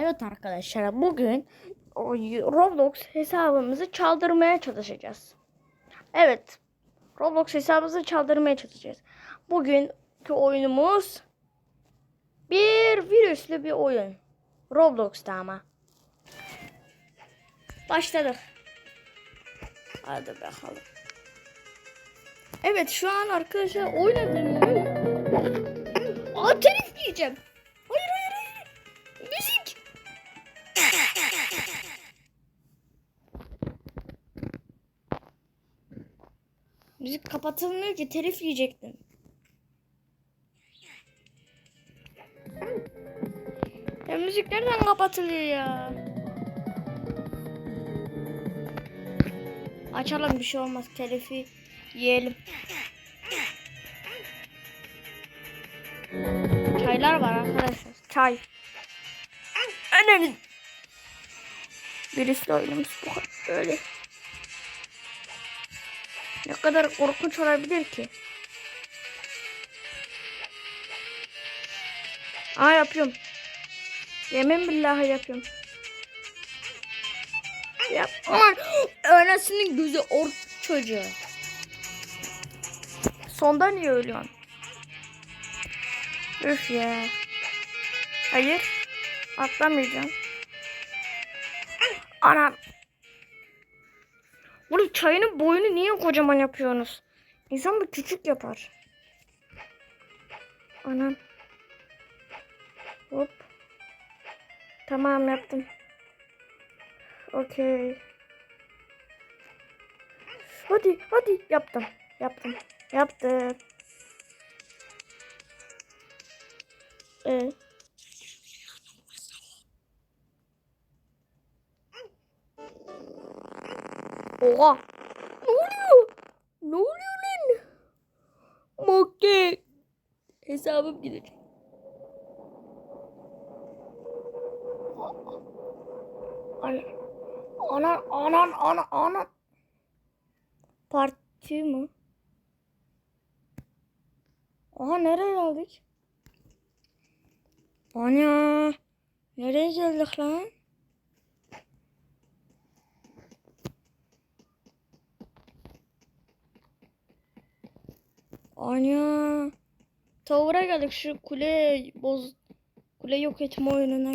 Evet arkadaşlar bugün Roblox hesabımızı çaldırmaya çalışacağız. Evet. Roblox hesabımızı çaldırmaya çalışacağız. Bugünkü oyunumuz bir virüslü bir oyun. Roblox'ta ama. Başladık. Hadi bakalım. Evet şu an arkadaşlar oynadım. Aa telif yiyeceğim. Müzik kapatılmıyor ki telif yiyecektim. Ya müzik nereden kapatılıyor ya? Açalım bir şey olmaz telifi yiyelim. Çaylar var arkadaşlar. Çay. Önemli. Birisi oynamış bu böyle. Ne kadar korkunç olabilir ki? Aa yapıyorum. Yemin billahi yapıyorum. Yap. Aman öğrencisinin gözü or çocuğu. Sonda niye ölüyorsun? Üf ya. Hayır. Atlamayacağım. Anam. Oğlum çayının boyunu niye kocaman yapıyorsunuz? İnsan bir küçük yapar. Anam. Hop. Tamam yaptım. Okey. Hadi hadi yaptım. Yaptım. Yaptım. Ee? Oha. Ne oluyor? Ne oluyor lan? Mokke. Hesabım gidecek. Ana. Ana ana ana ana. Parti mi? Aha nereye geldik? Ana. Nereye geldik lan? Ana. Tower'a geldik şu kule boz kule yok etme oyununa.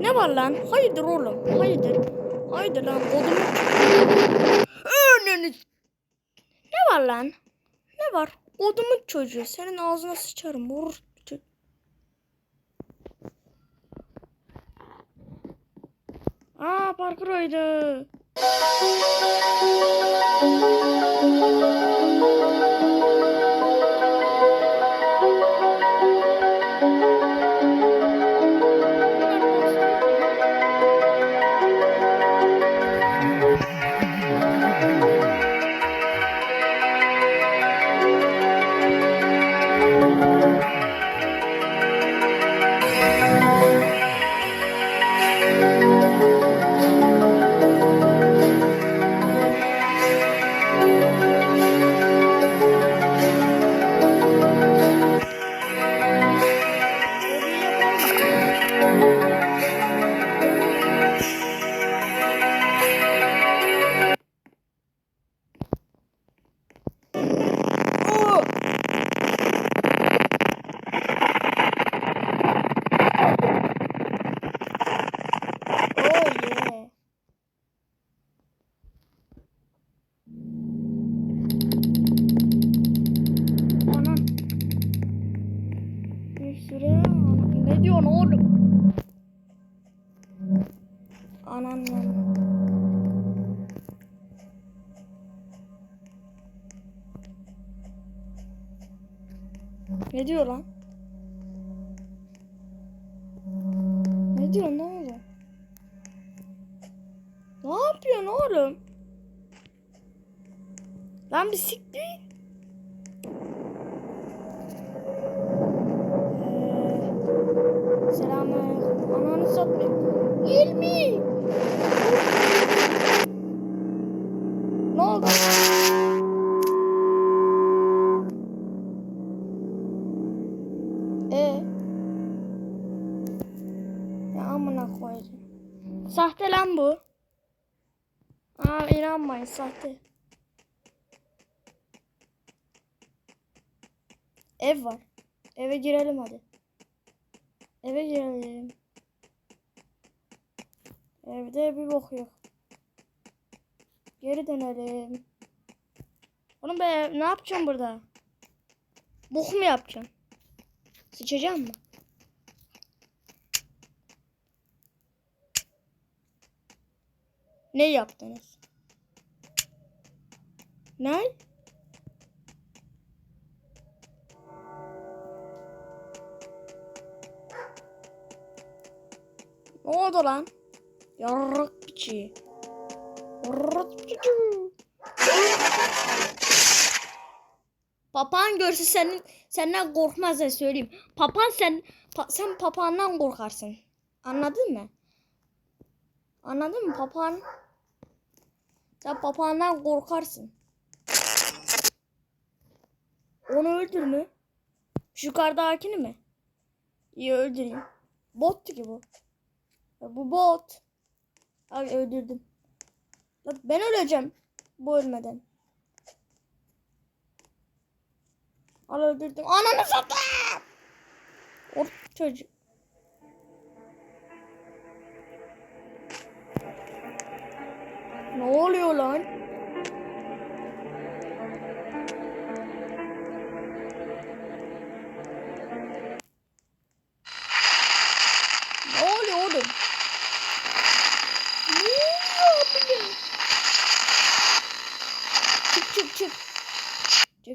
Ne var lan? Hayırdır oğlum? Hayırdır? Hayırdır lan? Odumu... Önünü... Ne var lan? Ne var? Odumun çocuğu. Senin ağzına sıçarım. Vurur. Aa parkur oydu. Thank you. Ne diyor lan? Ne diyor ne oldu? Ne yapıyorsun oğlum? Lan bir siktir. Ee, Selamünaleyküm. Ananı satmayayım. İlmi. Ya amına koyacağım. Sahte lan bu. Aa inanmayın sahte. Ev var. Eve girelim hadi. Eve girelim. Evde bir bok yok. Geri dönelim. Oğlum be ne yapacağım burada? Bok mu yapacağım? Sıçacağım mı? Ne yaptınız? Ne? Ne oldu lan? Yarrak piçi. Yarrak piçi. Papağan görse senin senden korkmaz ya söyleyeyim. Papağan sen pa- sen papağandan korkarsın. Anladın mı? Anladın mı papağan? Sen papağandan korkarsın. Onu öldür mü? Şu yukarıdakini mi? İyi öldüreyim. Bottu ki bu. Ya bu bot. Ay öldürdüm. Bak ben öleceğim. Bu ölmeden. Al öldürdüm. Ananı satayım. O çocuk. Oluyor lan?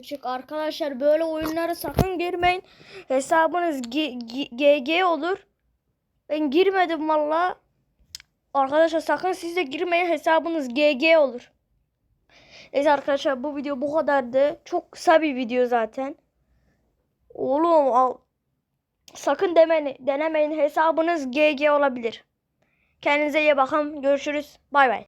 Çık arkadaşlar böyle oyunlara sakın girmeyin. Hesabınız GG olur. Ben girmedim valla. Arkadaşlar sakın siz de girmeyin hesabınız GG olur. Neyse arkadaşlar bu video bu kadardı. Çok kısa bir video zaten. Oğlum al. Sakın demeni, denemeyin hesabınız GG olabilir. Kendinize iyi bakın. Görüşürüz. Bay bay.